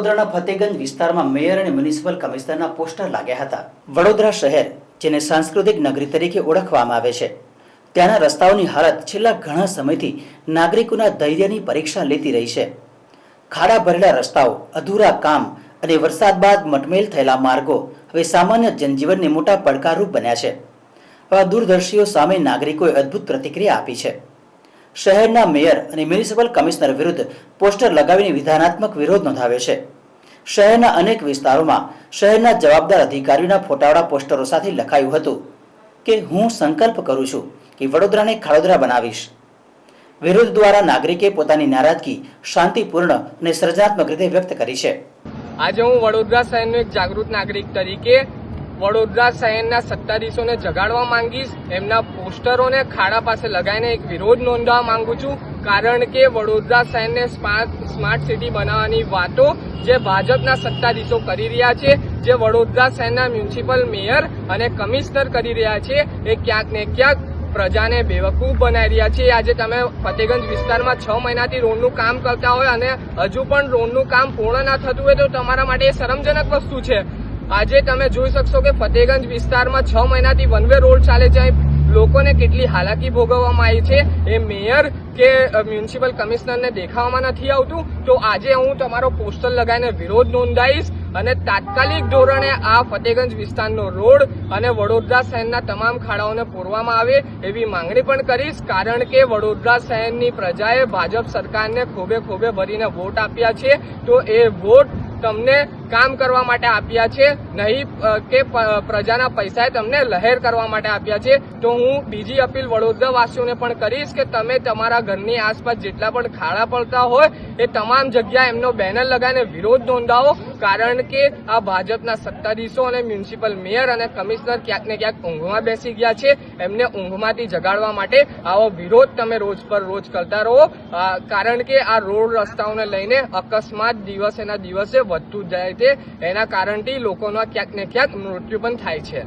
વડોદરાના ફતેગંજ વિસ્તારમાં મેયર અને મ્યુનિસિપલ કમિશનરના પોસ્ટર લાગ્યા હતા. વડોદરા શહેર, જેને સાંસ્કૃતિક નગરી તરીકે ઓળખવામાં આવે છે. ત્યાંના રસ્તાઓની હાલત છેલ્લા ઘણા સમયથી નાગરિકોના ધૈર્યની પરીક્ષા લેતી રહી છે. ખાડા ભરેલા રસ્તાઓ, અધૂરા કામ અને વરસાદ બાદ મટમેલ થયેલા માર્ગો હવે સામાન્ય જનજીવનને મોટા પડકારરૂપ બન્યા છે. આવા દૂરદર્શીઓ સામે નાગરિકોએ અદ્ભુત પ્રતિક્રિયા આપી છે. શહેરના મેયર અને મ્યુનિસિપલ કમિશનર વિરુદ્ધ પોસ્ટર લગાવીને વિધાનાત્મક વિરોધ નોંધાવે છે. શહેરના અનેક વિસ્તારોમાં શહેરના જવાબદાર અધિકારીઓના ફોટાવાળા પોસ્ટરો સાથે લખાયું હતું કે, હું સંકલ્પ કરું છું કે વડોદરાને ખાડોદરા બનાવીશ. વિરોધ દ્વારા નાગરિકે પોતાની નારાજગી શાંતિપૂર્ણ અને સર્જનાત્મક રીતે વ્યક્ત કરી છે. આજે હું વડોદરા શહેરનો એક જાગૃત નાગરિક તરીકે વડોદરા શહેરના સત્તાધીશોને જગાડવા માંગીશ. એમના પોસ્ટરોને ખાડા પાસે લગાવીને એક વિરોધ નોંધવા માંગુ છું. કારણ કે વડોદરા શહેરને સ્માર્ટ સ્માર્ટ સિટી બનાવવાની વાતો જે ભાજપના સત્તાધીશો કરી રહ્યા છે, જે વડોદરા શહેરના મ્યુનિસિપલ મેયર અને કમિશનર કરી રહ્યા છે, એ ક્યાંક ને ક્યાંક પ્રજાને બેવકૂફ બનાવી રહ્યા છે. આજે તમે ફતેગંજ વિસ્તારમાં છ મહિનાથી રોડનું કામ કરતા હોય અને હજુ પણ રોડનું કામ પૂર્ણ ના થતું હોય તો તમારા માટે એ શરમજનક વસ્તુ છે. આજે તમે જોઈ શકશો કે ફતેગંજ વિસ્તારમાં છ મહિનાથી વન વે રોડ ચાલે છે. લોકોને કેટલી હાલાકી ભોગવવામાં આવી છે. એ મેયર કે મ્યુનિસિપલ કમિશનરને દેખાવામાં નથી આવતું. તો આજે હું તમારો પોસ્ટર લગાવીને વિરોધ નોંધાવીશ અને તાત્કાલિક ધોરણે આ ફતેગંજ વિસ્તારનો રોડ અને વડોદરા શહેરના તમામ ખાડાઓને પૂરવામાં આવે એવી માંગણી પણ કરીશ. કારણ કે વડોદરા શહેરની પ્રજાએ ભાજપ સરકારને ખોબે ખોબે ભરીને વોટ આપ્યા છે. તો એ વોટ તમને કામ કરવા માટે આપ્યા છે, નહીં કે પ્રજાના પૈસાએ તમને લહેર કરવા માટે આપ્યા છે. તો હું બીજી અપીલ વડોદરાવાસીઓને પણ કરીશ કે તમે તમારા ઘરની આસપાસ જેટલા પણ ખાડા પડતા હોય, એ તમામ જગ્યાએ એમનો બેનર લગાવીને વિરોધ નોંધાવો, કારણ કે આ ભાજપના સત્તાધીશો અને મ્યુનિસિપલ મેયર અને કમિશનર ક્યાંક ને ક્યાંક ઊંઘમાં બેસી ગયા છે. એમને ઊંઘમાંથી જગાડવા માટે આવો વિરોધ તમે રોજ પર રોજ કરતા રહો. કારણ કે આ રોડ રસ્તાઓને લઈને અકસ્માત દિવસેના દિવસે વધતું જાય છે. એના કારણથી લોકોના ક્યાંક ને ક્યાંક મૃત્યુ પણ થાય છે.